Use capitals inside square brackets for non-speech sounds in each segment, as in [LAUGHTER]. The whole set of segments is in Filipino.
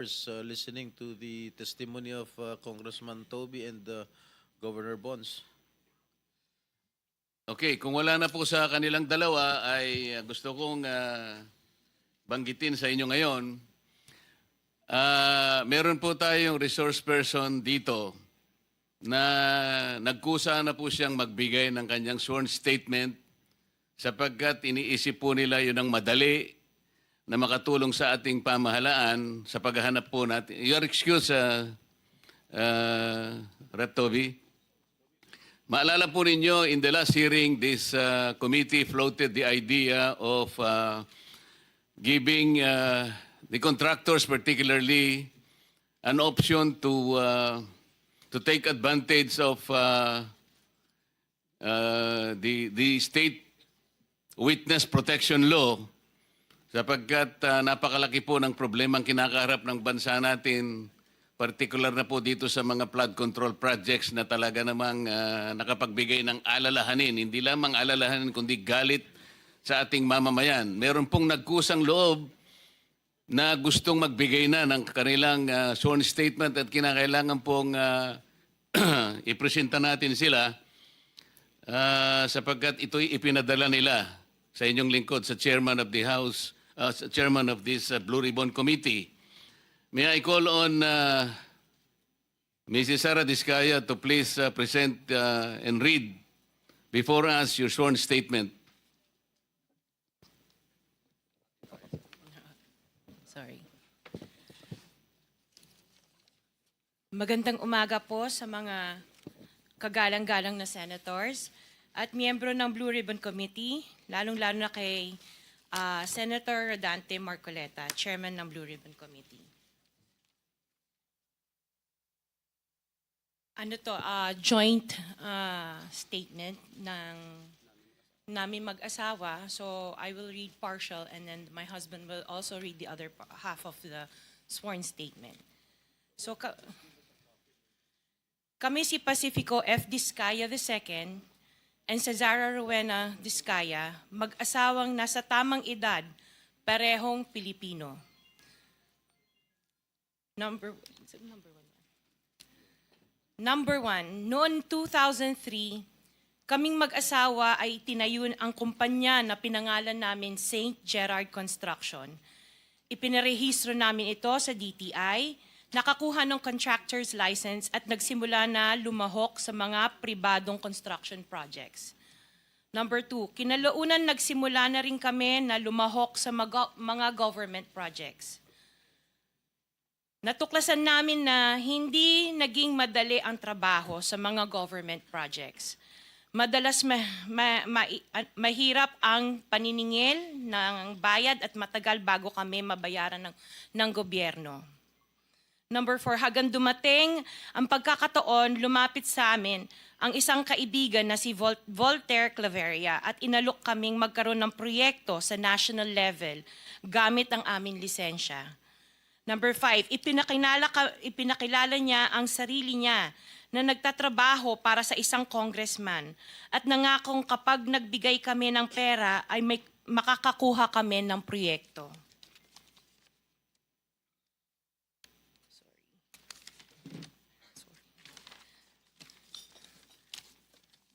uh, listening to the testimony of uh, Congressman Toby and uh, Governor Bonds. Okay, kung wala na po sa kanilang dalawa, ay uh, gusto kong uh, banggitin sa inyo ngayon. Ah, meron po tayong resource person dito na nagkusa na po siyang magbigay ng kanyang sworn statement sapagkat iniisip po nila yun ang madali na makatulong sa ating pamahalaan sa paghahanap po natin. Your excuse, uh, uh, Rep. Toby. Maalala po ninyo, in the last hearing, this uh, committee floated the idea of uh, giving uh, the contractors particularly an option to uh, to take advantage of uh, uh, the the state witness protection law sapagkat uh, napakalaki po ng problema ang kinakaharap ng bansa natin particular na po dito sa mga flood control projects na talaga namang uh, nakapagbigay ng alalahanin. Hindi lamang alalahanin kundi galit sa ating mamamayan. Meron pong nagkusang loob na gustong magbigay na ng kanilang uh, sworn statement at kinakailangan pong uh, [CLEARS THROAT] ipresenta natin sila uh, sapagkat ito'y ipinadala nila sa inyong lingkod sa chairman of the house uh, chairman of this uh, Blue Ribbon Committee. May I call on uh, Mrs. Sara Discaya to please uh, present uh, and read before us your sworn statement. Sorry. Magandang umaga po sa mga kagalang-galang na senators at miyembro ng Blue Ribbon Committee, lalong-lalo na kay ah, Senator Rodante Marcoleta, Chairman ng Blue Ribbon Committee. Ano to, ah, joint ah, statement ng namin mag-asawa. So I will read partial and then my husband will also read the other half of the sworn statement. So ka- kami si Pacifico F. Discaya II and Cesara Rowena Discaya, mag-asawang nasa tamang edad, parehong Pilipino. Number, number one? Number one, noon 2003, kaming mag-asawa ay tinayun ang kumpanya na pinangalan namin St. Gerard Construction. Ipinarehistro namin ito sa DTI, nakakuha ng contractor's license at nagsimula na lumahok sa mga pribadong construction projects. Number two, kinalaunan nagsimula na rin kami na lumahok sa mga government projects. Natuklasan namin na hindi naging madali ang trabaho sa mga government projects. Madalas ma, ma- ma- mahirap ang paniningil ng bayad at matagal bago kami mabayaran ng, ng gobyerno. Number four, hagang dumating ang pagkakataon, lumapit sa amin ang isang kaibigan na si Vol- Voltaire Claveria at inalok kaming magkaroon ng proyekto sa national level gamit ang aming lisensya. Number five, ipinakilala, ka- ipinakilala niya ang sarili niya na nagtatrabaho para sa isang congressman at nangakong kapag nagbigay kami ng pera ay may makakakuha kami ng proyekto.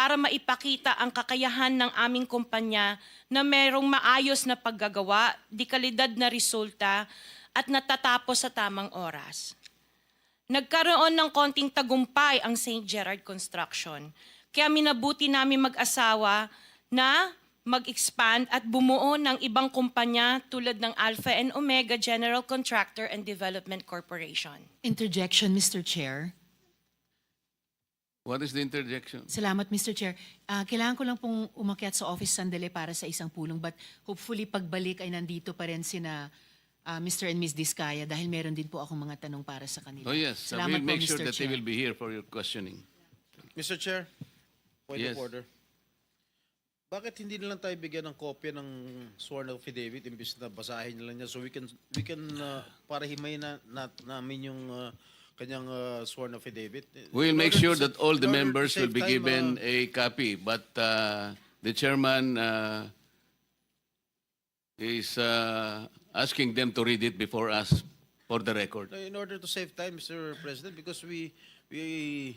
para maipakita ang kakayahan ng aming kumpanya na mayroong maayos na paggagawa, di kalidad na resulta, at natatapos sa tamang oras. Nagkaroon ng konting tagumpay ang St. Gerard Construction, kaya minabuti namin mag-asawa na mag-expand at bumuo ng ibang kumpanya tulad ng Alpha and Omega General Contractor and Development Corporation. Interjection, Mr. Chair. What is the interjection? Salamat, Mr. Chair. Ah, kailangan ko lang pong umakyat sa office sandali para sa isang pulong but hopefully pagbalik ay nandito pa rin sina ah, Mr. and Ms. Diskaya dahil meron din po akong mga tanong para sa kanila. Oh yes, I Salamat will make po, sure Mr. that they Chair. will be here for your questioning. Mr. Chair, point Yes. of order. Bakit hindi na lang tayo bigyan ng kopya ng sworn affidavit imbis na basahin na lang niya so we can we can uh, para himay na, na namin yung uh, kanyang uh, sworn affidavit. We'll make sure that all the members will be given uh, a copy, but uh, the chairman uh, is uh, asking them to read it before us for the record. No, in order to save time, Mr. President, because we we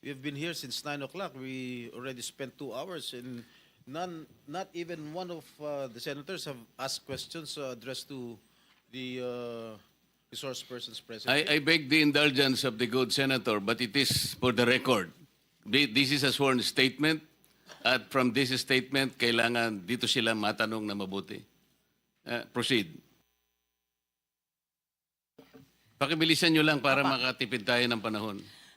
we have been here since nine o'clock. We already spent two hours, and none, not even one of uh, the senators have asked questions uh, addressed to the uh, resource persons present. I, I beg the indulgence of the good senator, but it is for the record. Thi- This is a sworn statement, at from this statement, kailangan dito sila matanong na mabuti. Uh, proceed. Pakibilisan nyo lang para makatipid tayo ng panahon.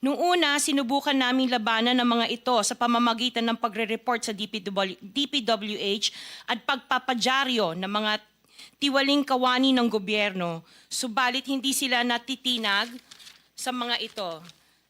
Nung una, sinubukan naming labanan ng mga ito sa pamamagitan ng pagre-report sa DPW, DPWH at pagpapadyaryo ng mga tiwaling kawani ng gobyerno. Subalit hindi sila natitinag sa mga ito.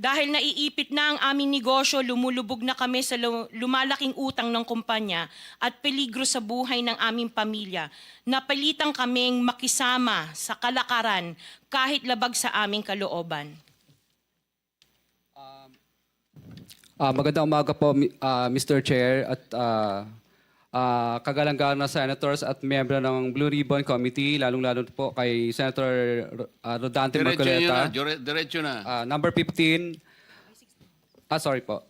Dahil naiipit na ang aming negosyo, lumulubog na kami sa lu- lumalaking utang ng kumpanya at peligro sa buhay ng aming pamilya. Napalitan kaming makisama sa kalakaran kahit labag sa aming kalooban. Ah, magandang umaga po, mi- ah, Mr. Chair at ah, ah, kagalangan na senators at miyembro ng Blue Ribbon Committee, lalong-lalo po kay Senator ah, Rodante Diretso na, Marcoleta. dire- diretso na. Ah, number 15. Ah, sorry po.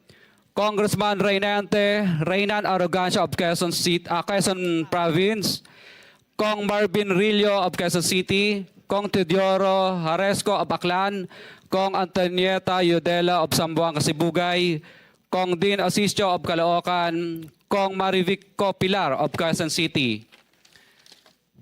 Congressman Reynante Reynan Arrogancia of Quezon, City, ah, Quezon Province, Kong Marvin Rillo of Quezon City, Kong Teodoro Haresco of Aklan, Kong Antonieta Yudela of Sambuanga, Sibugay, Kong Dean Asisio of Caloocan, Kong Marivic Pilar of Quezon City.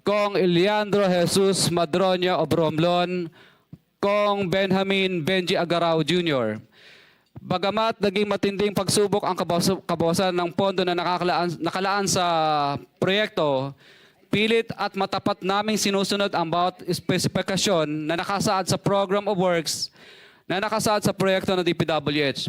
Kong Eliandro Jesus Madroño of Romblon, Kong Benjamin Benji Agarao Jr. Bagamat naging matinding pagsubok ang kabawasan ng pondo na nakalaan, nakalaan sa proyekto, pilit at matapat naming sinusunod ang bawat espesifikasyon na nakasaad sa Program of Works na nakasaad sa proyekto ng DPWH.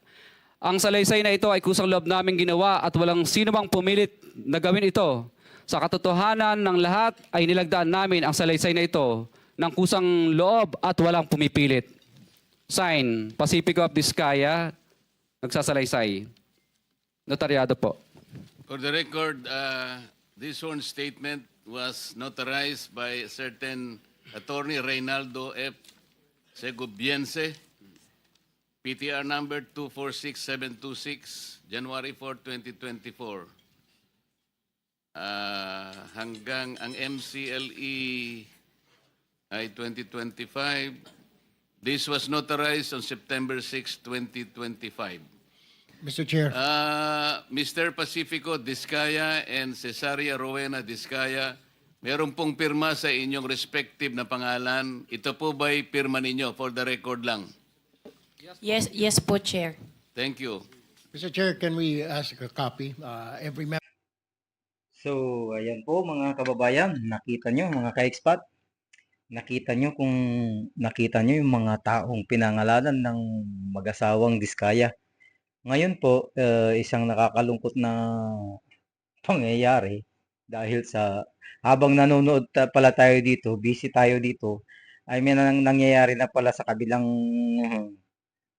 Ang salaysay na ito ay kusang loob namin ginawa at walang sino mang pumilit na gawin ito. Sa katotohanan ng lahat ay nilagdaan namin ang salaysay na ito ng kusang loob at walang pumipilit. Sign, Pacifico of Vizcaya, nagsasalaysay. Notaryado po. For the record, uh, this sworn statement was notarized by certain attorney Reynaldo F. Segubiense, PTR number 246726, January 4, 2024. Ah, hanggang ang MCLE ay 2025. This was notarized on September 6, 2025. Mr. Chair, Ah, Mr. Pacifico Discaya and Cesaria Rowena Discaya, meron pong pirma sa inyong respective na pangalan. Ito po ba'y pirma ninyo for the record lang? Yes, yes po, Chair. Thank you. Mr. Chair, can we ask a copy? Uh, every member So, ayan po mga kababayan, nakita nyo mga ka-expat, nakita nyo kung nakita nyo yung mga taong pinangalanan ng mag-asawang Diskaya. Ngayon po, eh, isang nakakalungkot na pangyayari dahil sa habang nanonood ta- pala tayo dito, busy tayo dito, ay may nang, nangyayari na pala sa kabilang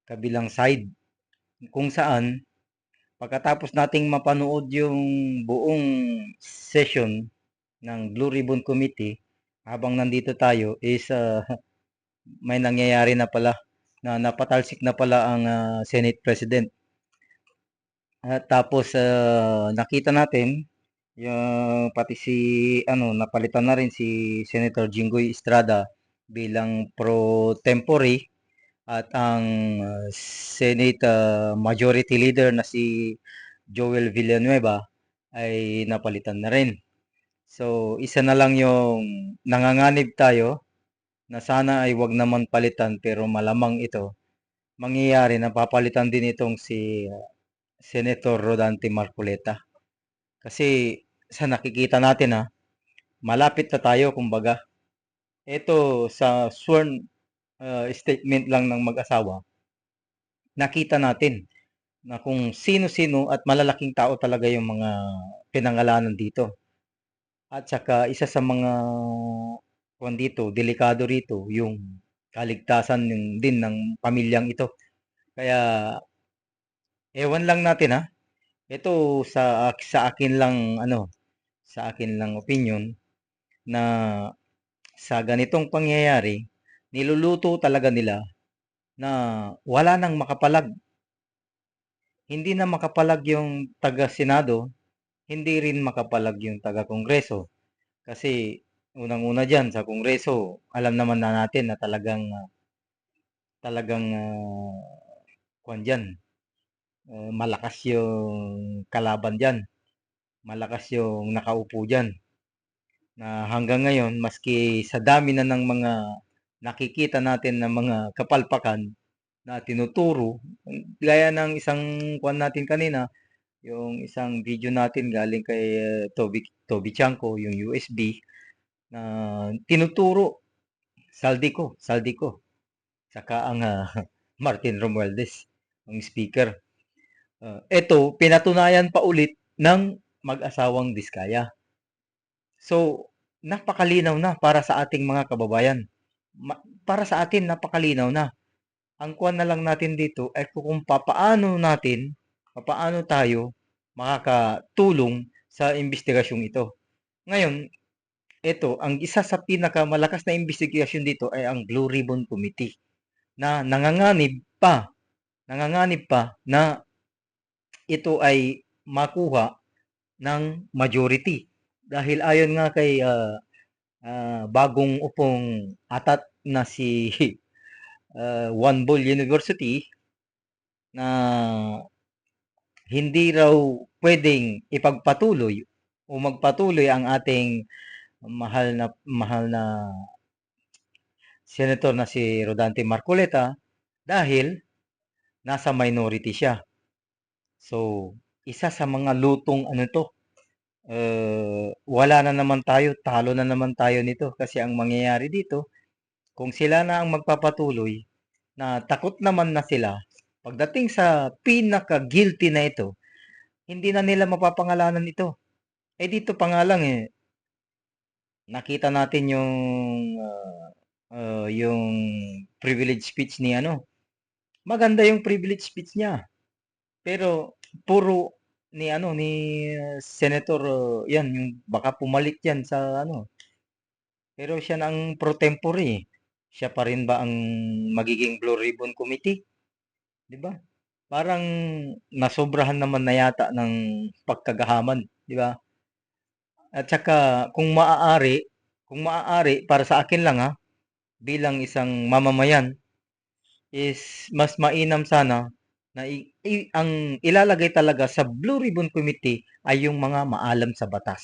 kabilang side kung saan Pagkatapos nating mapanood yung buong session ng Blue Ribbon Committee, habang nandito tayo is ah, [LAUGHS] may nangyayari na pala na napatalsik na pala ang ah, Senate President. At tapos ah, nakita natin yung pati si ano napalitan na rin si Senator Jinggoy Estrada bilang pro tempore at ang uh, Senate uh, Majority Leader na si Joel Villanueva ay napalitan na rin. So, isa na lang yung nanganganib tayo na sana ay wag naman palitan pero malamang ito mangyayari na papalitan din itong si uh, Senator Rodante Marcoleta. Kasi sa nakikita natin ha, malapit na tayo kumbaga. Ito sa sworn uh, statement lang ng mag-asawa, nakita natin na kung sino-sino at malalaking tao talaga yung mga pinangalanan dito. At saka isa sa mga kung dito, delikado rito, yung kaligtasan yung, din ng pamilyang ito. Kaya ewan lang natin ha. Ito sa sa akin lang ano, sa akin lang opinion na sa ganitong pangyayari, niluluto talaga nila na wala nang makapalag. Hindi na makapalag yung taga-Senado, hindi rin makapalag yung taga-Kongreso. Kasi unang-una diyan sa Kongreso, alam naman na natin na talagang ah, talagang uh, kwan dyan, ah, malakas yung kalaban diyan. Malakas yung nakaupo diyan. Na hanggang ngayon, maski sa dami na ng mga nakikita natin na mga kapalpakan na tinuturo, gaya ng isang kwan natin kanina, yung isang video natin galing kay uh, Toby, Toby Chanko, yung USB, na tinuturo, Saldico, Saldico, saka ang ah, [LAUGHS] Martin Romualdez, ang speaker. Uh, ito, pinatunayan pa ulit ng mag-asawang Diskaya. So, napakalinaw na para sa ating mga kababayan. Para sa atin, napakalinaw na. Ang kuwan na lang natin dito ay kung papaano natin, papaano tayo makakatulong sa investigasyong ito. Ngayon, ito, ang isa sa pinakamalakas na investigasyon dito ay ang Blue Ribbon Committee na nanganganib pa, nanganganib pa na ito ay makuha ng majority. Dahil ayon nga kay ah, ah, bagong upong atat na si [LAUGHS] ah, One Ball University na hindi raw pwedeng ipagpatuloy o magpatuloy ang ating mahal na mahal na senator na si Rodante Marcoleta dahil nasa minority siya. So, isa sa mga lutong ano to, eh, wala na naman tayo, talo na naman tayo nito kasi ang mangyayari dito, kung sila na ang magpapatuloy, na takot naman na sila, pagdating sa pinaka-guilty na ito, hindi na nila mapapangalanan ito. Eh dito pa nga lang eh, nakita natin yung ah, ah, yung privilege speech ni ano. Maganda yung privilege speech niya. Pero puro ni ano ni uh, Senator uh, yan yung baka pumalit yan sa ano. Pero siya na ang pro tempore. eh. Siya pa rin ba ang magiging Blue Ribbon Committee? 'Di ba? Parang nasobrahan naman na yata ng pagkagahaman, 'di ba? At saka kung maaari, kung maaari para sa akin lang ha, bilang isang mamamayan is mas mainam sana na i- i- ang ilalagay talaga sa Blue Ribbon Committee ay yung mga maalam sa batas.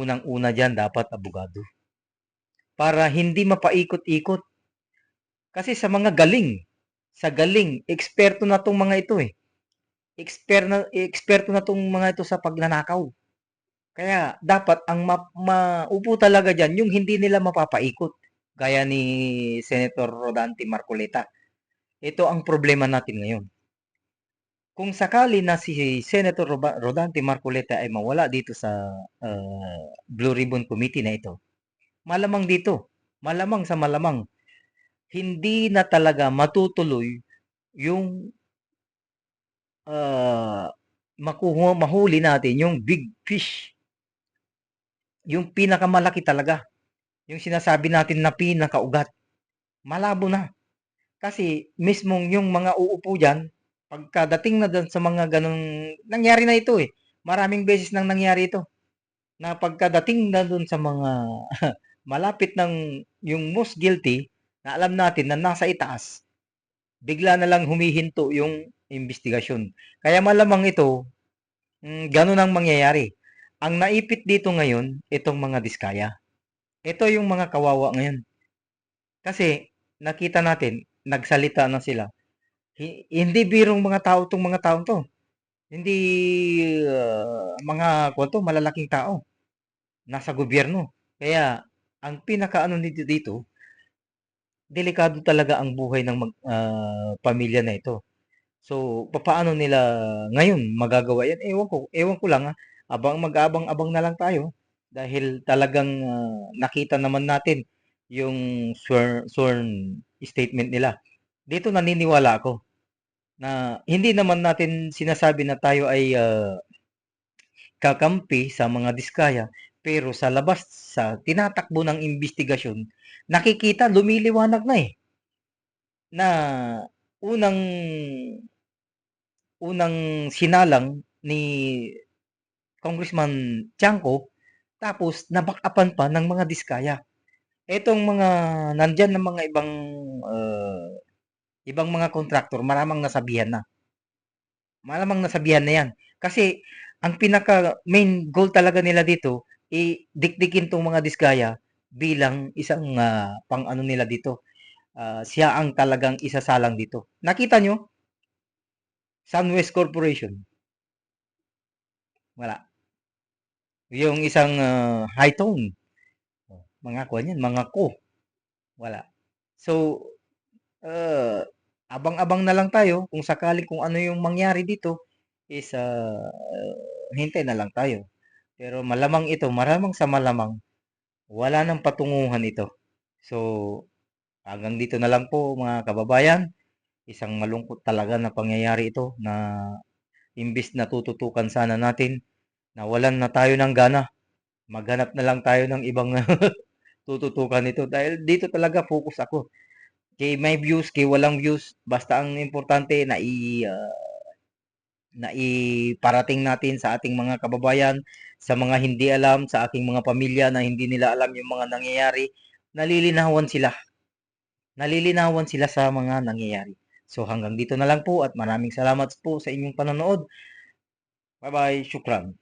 Unang-una diyan dapat abogado. Para hindi mapaikot-ikot. Kasi sa mga galing, sa galing, eksperto na tong mga ito eh. Expert na eksperto na tong mga ito sa pagnanakaw. Kaya dapat ang ma- maupo talaga diyan yung hindi nila mapapaikot gaya ni Senator Rodante Marcoleta. Ito ang problema natin ngayon. Kung sakali na si Senator Rodante Marcoleta ay mawala dito sa uh, Blue Ribbon Committee na ito, malamang dito, malamang sa malamang, hindi na talaga matutuloy yung uh, makuha, mahuli natin yung big fish. Yung pinakamalaki talaga. Yung sinasabi natin na pinakaugat. Malabo na. Kasi mismong yung mga uupo dyan, pagkadating na doon sa mga ganong, nangyari na ito eh. Maraming beses nang nangyari ito. Na pagkadating na doon sa mga [LAUGHS] malapit ng yung most guilty, na alam natin na nasa itaas, bigla na lang humihinto yung investigasyon. Kaya malamang ito, mm, ganun ang mangyayari. Ang naipit dito ngayon, itong mga diskaya. Ito yung mga kawawa ngayon. Kasi nakita natin, nagsalita na sila. Hi- hindi birong mga tao tong mga taong to. Hindi uh, mga kwanto, malalaking tao. Nasa gobyerno. Kaya, ang pinakaano nito dito, delikado talaga ang buhay ng mag, ah, pamilya na ito. So, papaano nila ngayon magagawa yan? Ewan ko, ewan ko lang ha. Abang mag-abang-abang na lang tayo dahil talagang ah, nakita naman natin yung sworn, sworn statement nila. Dito naniniwala ako na hindi naman natin sinasabi na tayo ay ah, kakampi sa mga diskaya pero sa labas sa tinatakbo ng investigasyon nakikita lumiliwanag na eh na unang unang sinalang ni Congressman Tiangco tapos nabakapan pa ng mga diskaya. Etong mga nandyan ng mga ibang uh, ibang mga kontraktor maramang nasabihan na. Malamang nasabihan na yan. Kasi ang pinaka main goal talaga nila dito i-dikdikin tong mga diskaya bilang isang uh, pang ano nila dito. Uh, siya ang talagang isasalang dito. Nakita nyo? Sunwest Corporation. Wala. Yung isang uh, high tone. Mga kuha yan, mga ko. Wala. So, uh, abang-abang na lang tayo kung sakali kung ano yung mangyari dito is uh, hintay na lang tayo. Pero malamang ito, maramang sa malamang, wala nang patunguhan ito. So, hanggang dito na lang po mga kababayan. Isang malungkot talaga na pangyayari ito na imbis na tututukan sana natin, nawalan na tayo ng gana. Maghanap na lang tayo ng ibang [LAUGHS] tututukan ito. Dahil dito talaga focus ako. Kay may views, kay walang views, basta ang importante na i, uh, na iparating natin sa ating mga kababayan, sa mga hindi alam, sa aking mga pamilya na hindi nila alam yung mga nangyayari, nalilinawan sila. Nalilinawan sila sa mga nangyayari. So hanggang dito na lang po at maraming salamat po sa inyong panonood. Bye-bye. Shukran.